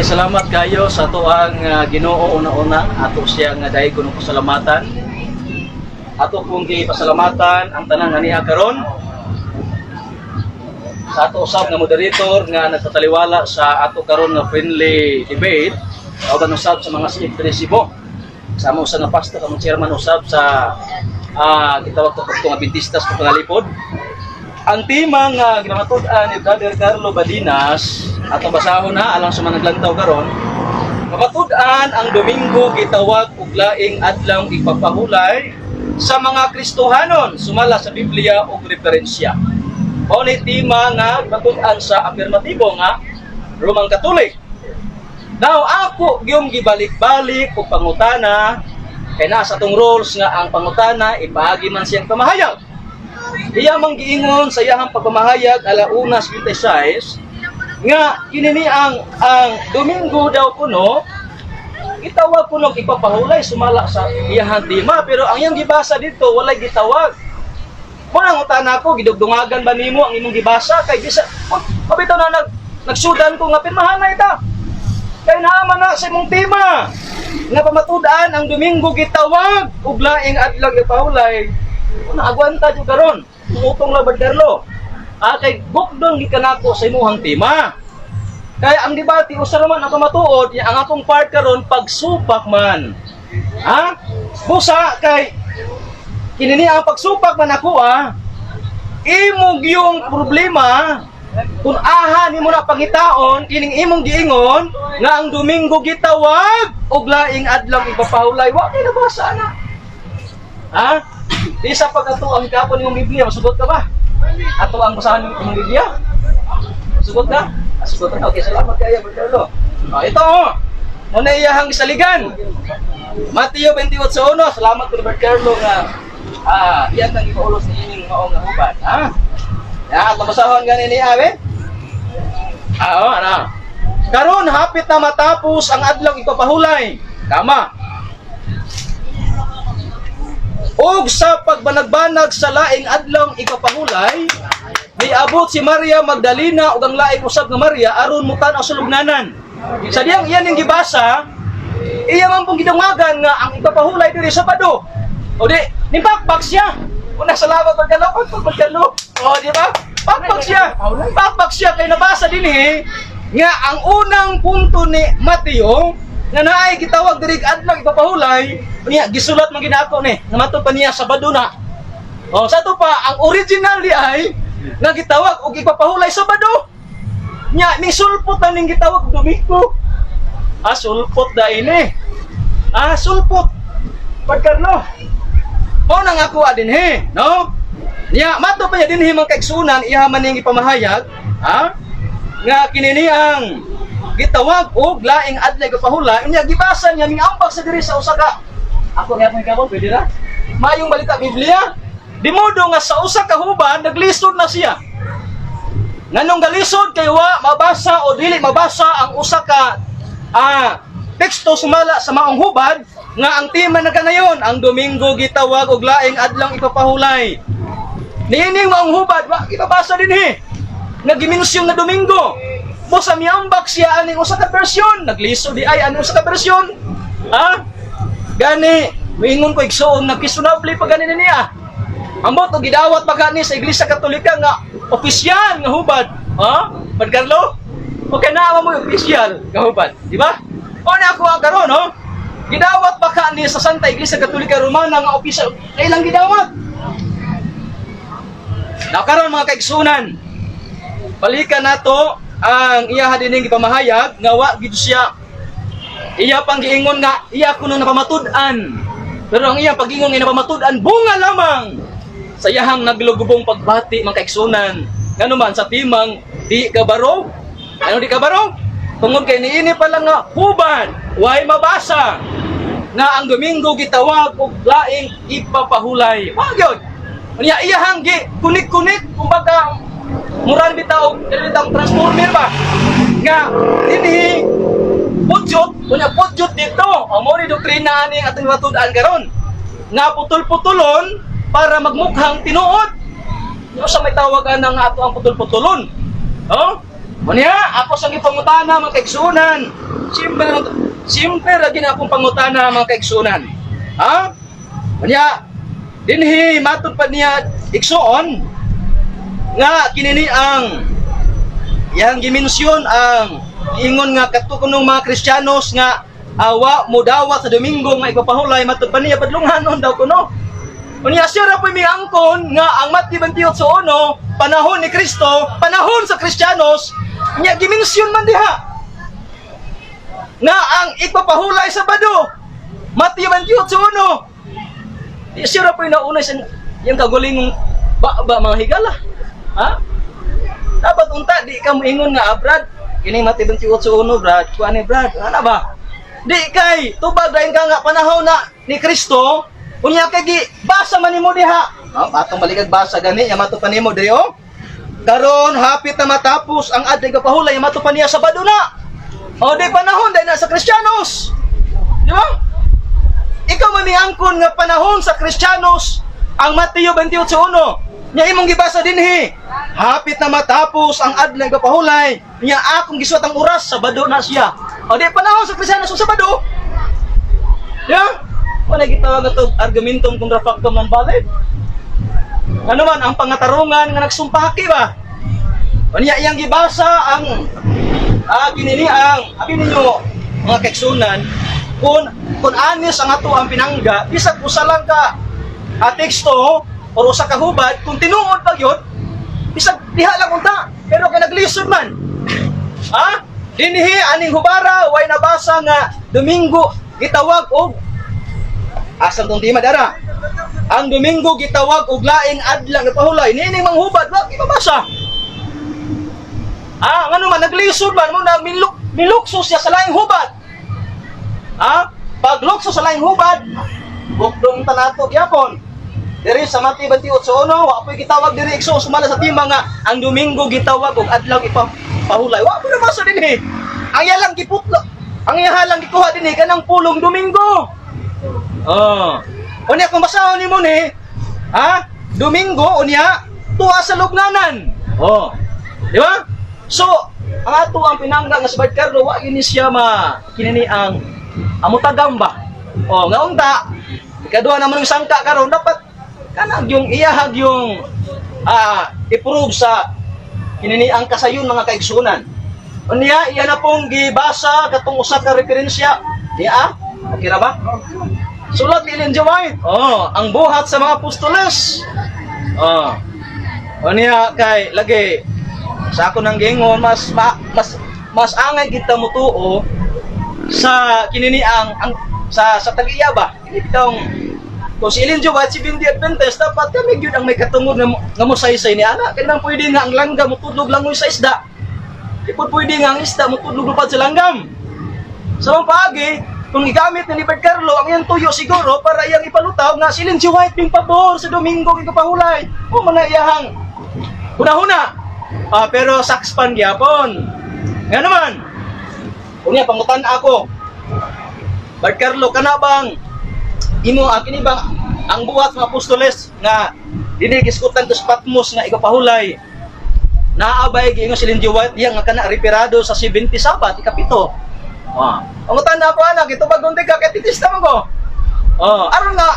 Okay, salamat kayo sa tuang uh, Ginoo una-una ato siya nga dahil kuno pasalamatan. Ato kong pasalamatan ang tanang nga niya karon sa ato usab nga moderator nga nagpataliwala sa ato karon nga friendly debate o usab sa mga ekspresibo. Sama usa nga pastor ang chairman usab sa ah gitawag to pagtong Adventistas sa pangalipod. Ang tema nga ginamatud-an ni Brother Carlo Badinas atong basahon na alang sa mga naglantaw karon Mamatud-an ang Domingo gitawag og laing adlaw ipapahulay sa mga Kristohanon sumala sa Biblia ug referensya. Mao ni tema nga matud-an sa afirmatibo nga Romang Katolik. Now ako gyud gibalik-balik og pangutana kay naa sa tong rules nga ang pangutana ipaagi man siyang pamahayag. Iya mang giingon sa iyahang pagpamahayag alauna 26 nga kinini ang ang Domingo daw kuno gitawag kuno ipapahulay sumala sa iyahang tema pero ang iyang gibasa dito walay gitawag. Mo nang utana ko gidugdungagan ba nimo ang imong gibasa? Kay bisa oh, pabitaw na nag nagsudan ko nga pirmahan ita. Kay naaman na sa imong tema nga pamatud-an ang Domingo gitawag ug laing adlaw ipahulay. Una agwanta jud karon tumutong labad Carlo ah kay bukdon gikanako sa imuhang tema. Kaya ang debate usa naman ang matuod ang akong part karon pagsupak man. Ha? Busa kay kinini ang pagsupak man ako ah imog yung problema kung aha nimo na pangitaon kining imong giingon nga ang Domingo gitawag og laing adlaw ipapahulay wa kay nabasa na. Ha? Di sa pagkato ang kapon imong Biblia masugot ka ba ato ang basahan ng imong Biblia sugot ka Ah, sugot ka okay salamat kaya Bertolo oh, ito oh Muna iyahang isaligan. Mateo 28.1, salamat kay Bertolo nga ah, iyan ang ipaulos ni ining maong nga hubad. Ha? Ya, tabasahon gani ni Abe. Ah, oh, ano? Karon hapit na matapos ang adlaw ipapahulay. Tama. Og sa pagbanagbanag sa laing adlaw ipapahulay, niabot si Maria Magdalena ug ang laing usab nga Maria aron mutan-aw sa. Sa diyang iyan yung gibasa, iya man pong gidungagan nga ang ipapahulay diri sa Sabado. O di, nimpakpak siya. Una salamat pagkalo, pagkalo. O di ba? Pakpak siya. Pakpak siya kay nabasa din eh, nga ang unang punto ni Mateo nga naay gitawag diri adlaw ipapahulay niya gisulat man ginako ni nga mato pa niya Sabado na. O sa to pa ang original di ay nga gitawag og ipapahulay Sabado. Nya, ni sulpot ning gitawag Domingo. Ah, sulpot da ini. Ah, sulpot. Pagkarno. Mo nang ako adin he, no? Nya, mato pa niya din he mga kaigsunan, iya man ning ipamahayag, ha? Nga kinini ang gitawag og laing adlay pahula, nya gibasa niya ning ambak sa diri sa usa ka. Ako nga mo gabon, pwede ra? Mayong balita Biblia. Di modo nga sa usa ka hubad naglisod na siya. Nganong galisod kay wa mabasa o dili mabasa ang usa ka ah teksto sumala sa maong hubad nga ang tema na kanayon ang Domingo gitawag og laing adlaw ipapahulay. Niining maong hubad wa ibabasa din he. Nagimensiyon na Domingo. Mo sa miyambak siya aning usa ka bersyon, nagliso di ay aning usa ka bersyon. Ha? Gani, miingon ko igsuon nagkisunabli pa gani niya. Ang boto gidawat pa gani sa Iglesia Katolika nga opisyal nga hubad. Ha? Pad Carlo? O kana mo opisyal nga hubad, di ba? O na ako karon, no? Gidawat pa ka sa Santa Iglesia Katolika Romana nga opisyal. Kailang gidawat? Now karon mga kaigsunan, balikan nato ang iya hadining ipamahayag nga wa gid siya iya pang giingon nga iya kuno napamatud-an. Pero ang iya pagingon nga napamatud-an bunga lamang sa iyahang naglugubong pagbati mga kaigsunan. Ngano man sa timang di kabaro? Ano di kabaro? Tungod kay niini pa lang nga hubad, way mabasa nga ang Domingo gitawag og laing ipapahulay. Wa gyud. Unya iyahang gi kunik-kunik kumbaga murag bitaw bitaw transformer ba nga dinhi putyot unya putyot dito amo ni doktrina ani ating matud-an karon nga putol-putulon para magmukhang tinuod. Yung sa may tawagan ng ato ang putol-putulon. Oh? Unya, ako sa gipangutana mga kaigsunan. Siyempre, siyempre lagi na akong pangutana mga kaigsunan. Ha? Unya, dinhi matod pa niya igsuon nga kinini ang yang gimensyon ang ingon nga katukunong mga Kristiyanos nga awa mo dawa sa Domingo nga ipapahulay matod pa niya padlunghanon daw kuno. Unya siya ra po'y may angkon nga ang Matthew 28:1 panahon ni Kristo, panahon sa Kristiyanos, nya gimensyon man diha. Nga ang ipapahulay sa bado. Matthew 28:1. Di siya ra po'y nauna sa yung kagulingong ba, ba mga higala. Ha? Dapat unta di ka moingon nga ah, Brad. Kini Matthew 28:1 Brad. Kuan ni Brad. Ano ba? Di kay tubag dayon ka nga panahon na ni Kristo unya kay gi basa man nimo diha. Oh, atong maligag basa gani nya mato pa nimo diri oh. Karon hapit na matapos ang adlaw nga pahulay nya mato pa niya Sabado na. O di panahon dahil na sa Kristiyanos. Di ba? Ikaw mamiangkon nga panahon sa Kristiyanos ang Mateo 28:1. Nya imong gibasa dinhi. Hapit na matapos ang adlaw nga pahulay, nya akong gisuot ang oras Sabado na siya. O di panahon sa Kristiyanos sa Sabado. Ba? Wala gitawag ito argumentum contra factum non valid. Ano man ang pangatarungan nga nagsumpaki ba? Unya iyang gibasa ang ah kinini ang abi ninyo mga kaigsunan kung kung anis ang ato ang pinangga bisag usa lang ka a teksto o usa ka hubad kung tinuod pag yun bisag diha lang unta. Pero kay naglisod man. Ha? Dinhi aning hubara way nabasa nga Domingo gitawag og asam tong di madara ang Domingo gitawag og laing adlaw nga pahulay. Nining manghubad wa mabasa. Ah, ano man, naglisod man mo, nagmiluk, milukso siya sa laing hubad. Ah, paglukso sa laing hubad, bukdong tanato gyapon. Diri sa Mati 28:1, wa po'y gitawag diri ikso sumala sa tima nga ang Domingo gitawag og adlaw ipahulay. Wa po'y nabasa dinhi. Ang iyalang giputlo. Ang iyalang gikuha dinhi kanang pulong Domingo. Oh. Unya kung basahon nimo ni, ha? Domingo unya tuwa sa lugnanan. Oh. Di ba? So, ang ato ang pinangga nga sa Bad Carlo, wa ini siya ma kinini ang amutagam ba? O, nga unta, ikaduha naman yung sangka karon dapat kanang yung iyahag yung ah i-prove sa kinini ang kasayon mga kaigsunan. Unya, iya na pong gibasa katong usa ka referensya. Di ah? Okay ra ba? Sulat ni Ellen. White. Oh, ang buhat sa mga apostoles. Oh. Unya kay lagi sa ako nang gingon mas ma, mas mas angay kita mutuo sa kinini ang, sa sa tagiya ba kini bitong kung si Ellen Jowa si Bindi Adventist dapat kami gyud ang may katungod nga, nga mo saysay ni ana kaya nang pwede nga ang langga mutudlog lang sa isda di po pwede nga ang isda mutudlog lupad sa langgam sa mga paagi kung igamit ni Libert Carlo ang iyang tuyo siguro para iyang ipalutaw nga si. White ping pabor sa Domingo kay kapahulay o mga iyahang Huna-huna. Ah, pero sakspan gyapon. Nga naman. Unya pangutan ako. Bart Carlo kana bang imo akin bang ang buhat nga apostoles nga dili giskutan to sa Patmos nga igapahulay. Naabay giingon si Lindy White diya nga kana reperado sa 70 sabat ikapito. Ah, pangutan na ako anak ito bagong ka kay titista mo ko. Oh, aron nga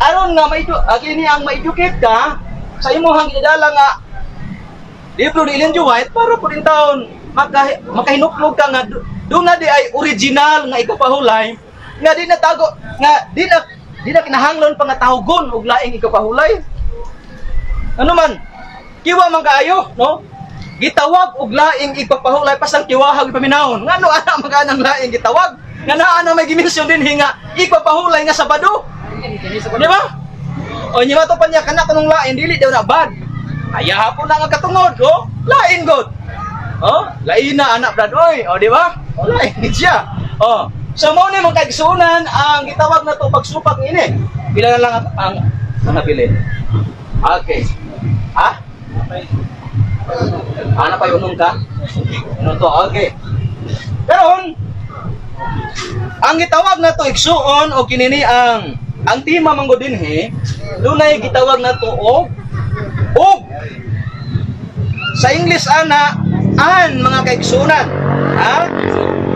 aron nga may akin ni ang ma-educate ka sa imong gidala nga libro ni G. White para rin taon maka, makahinuklog ka nga do- na di ay original nga ikapahulay nga di na tago nga di na di na kinahanglon pa nga tahugon og laing ikapahulay ano man kiwa man kaayo no gitawag og laing ipapahulay pasang kiwahag ipaminahon ngano ana maganang laing gitawag nga naa na may gimensyon din hinga ipapahulay nga sabado di ba o niya to pa niya kana kanong lain dili daw na bad Aya hapon na nga katungod, oh. Lain god. Oh, lain na anak brad oy, oh di ba? Oh, lain siya. Oh. So mo ni mga kaigsunan ang gitawag na to pagsupak ini. Pila na lang ang, ang mga pili. Okay. Ha? Ana pa yun ka? Ano to? Okay. Pero ang gitawag na to igsuon o kinini ang ang tima manggo dinhi dunay gitawag na to og og sa English ana an mga kaigsunan. Ha?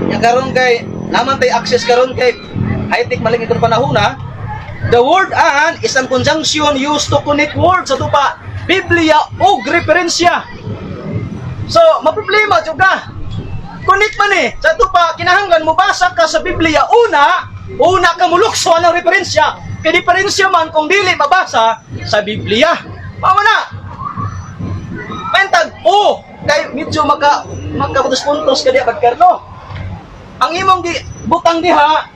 Yang karon kay naman tay access karon kay high-tech maling itong panahon ha. The word an is an conjunction used to connect words sa tupa Biblia o referensya. So, maproblema jud ka. Connect man eh. Sa tupa kinahanglan mo basa ka sa Biblia una, una ka mulukso ng referensya. Kay diferensya man kung dili mabasa sa Biblia. Mao na. Pentag o kay medyo maka makapuntos-puntos ka diya pagkarno. Ang imong gi butang diha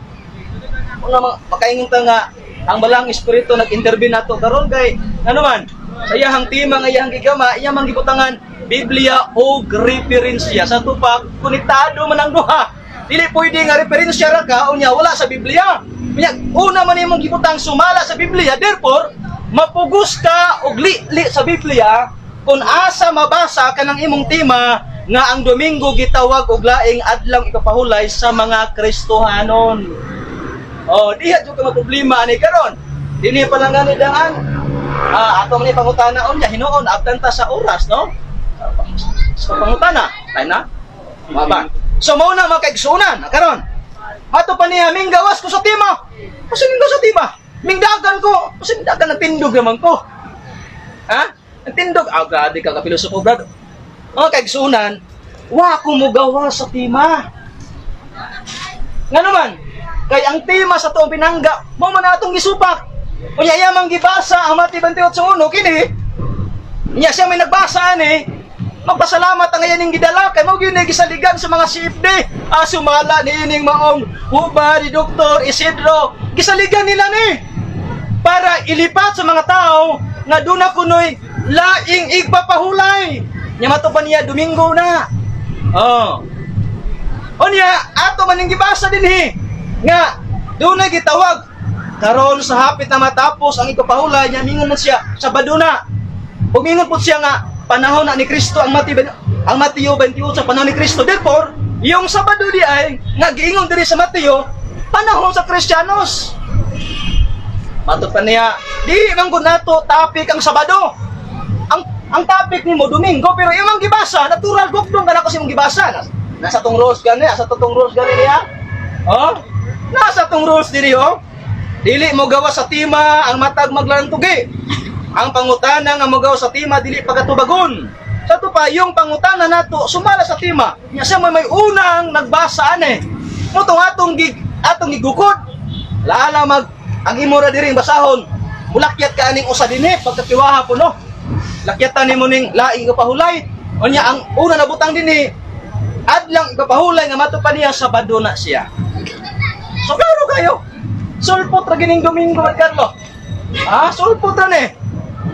una makaingon ta nga ang balang espiritu nag-intervene nato karon kay ano man sa iyahang tima nga iyahang gigama iya man gibutangan Biblia o referensya. Sa tupak konektado man ang duha. Dili pwede nga referensya ra ka unya wala sa Biblia. Unya una man imong gibutang sumala sa Biblia therefore mapugos ka og li sa Biblia kung asa mabasa ka ng imong tima nga ang Domingo gitawag og laing adlang ipapahulay sa mga Kristohanon. Oh, diha jud ka problema ani karon. Dini pa lang gani daan. Ah, ato man ni pangutanaon niya hinuon abtan ta sa oras, no? Sa pangutana, tay na. Maba. So mao na mga kaigsunan karon. Ato pa niya ming gawas ko sa tima. Kasi ming sa tima. Ming dagan ko. Kasi ming dagan nagtindog naman ko. Ha? Nagtindog. Ah, grabe ka kapilosopo, brad. Mga kaigsunan, wa ko mo gawas sa tima. Nga naman, kay ang tema sa tuong pinangga, mo man atong gisupak. Unya yamang gibasa ang Mati 28.1 kini. Niya siya may nagbasa ni. Magpasalamat ang iyaning gidala kay mo gyud gisaligan sa mga CFD. Ah, sumala ni ining maong huba ni Dr. Isidro. Gisaligan nila ni para ilipat sa mga tao nga doon na kunoy laing igpapahulay. Nya matupan niya Domingo na. Oh. O niya, ato maning gibasa din hi. Nga, na gitawag. Karon sa hapit na matapos ang ikapahulay niya, mingon na siya sa baduna. Umingon po siya nga, panahon na ni Kristo ang Mati ang Mateo 28 sa panahon ni Kristo. Therefore, yung Sabado di ay nga giingon diri sa Mateo, panahon sa Kristiyanos. Matod pa niya, di man nato topic ang Sabado. Ang topic nimo Domingo pero imong gibasa, natural gugdong kana kasi imong gibasa. Nas, nasa tong rules gani, asa to tong rules gani niya. Oh? Nasa tong rules diri oh. Dili mo gawa sa tima ang matag maglantugi. Ang pangutana nga mo gawa sa tima dili pagatubagon. Sa to pa yung pangutana nato sumala sa tima. Nya siya may, may unang nagbasa ane. Mo tong atong gig atong gigukod. Laala mag ang imo ra diri basahon. Mulakyat ka aning usa dinhi pagkatiwaha po no. Lakyatan nimo ning laing kapahulay. Unya ang una na butang dinhi adlang ipapahulay nga matupan niya sa na siya. So klaro kayo. Sulpot ra gining Domingo at Carlo. Ah, sulpot ra ni.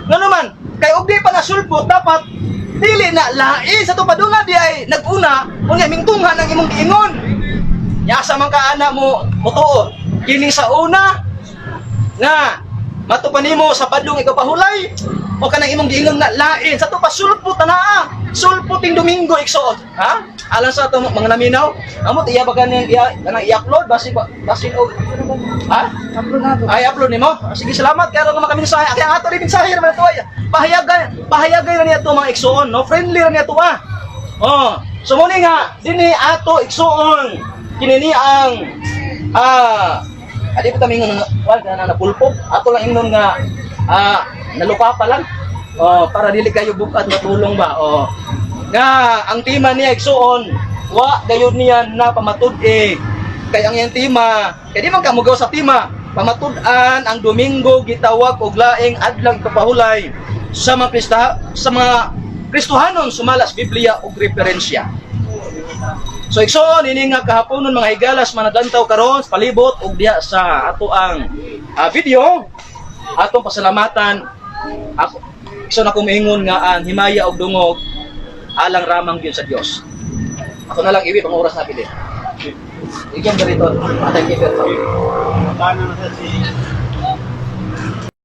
Nga naman, kay og pa na sulpot dapat dili na lain sa tupaduna di ay naguna unya mingtungha ng imong giingon. Nya sa man ka ana mo mutuo. Kini sa una nga matupan nimo sa padung ikapahulay o kanang imong giingon nga lain sa to pa sulpot na naa. Sulpoting Domingo iksuot. Ha? Alang sa to mga naminaw. Amo iya ba ganin iya kanang i-upload basi basi og Ha? Upload na Ay, upload nimo. Ah, Sige, salamat. Kaya nga kami mensahe. Kaya ato rin mensahe naman ito ay. Pahayagay, pahayagay na niya ito mga iksuon, no? Friendly na niya ito, ah. Oh. So, muna nga, dini ato iksuon. Kinini ang, ah, adi pa kami nga, wal, na napulpog. Ato lang ingnon nga, ah, nalupa pa lang. Oh, para dili kayo bukat matulong ba? Oh. Nga, ang tima niya iksuon, wa gayud niya na pamatud eh kay ang iyang tima kay di man ka mugaw sa tima pamatud-an ang Domingo gitawag og laing adlang kapahulay sa mga Krista, sa mga Kristohanon sumalas Biblia og referensya So igsoon ini nga kahaponon mga higalas manadantaw karon palibot ug diha sa ato ang ah, video atong pasalamatan ako so na kumingon nga ang himaya og dungog alang ramang gyud sa Dios ako na lang iwi pang oras na pili Ikaw ganito, atay Berto. Paano na si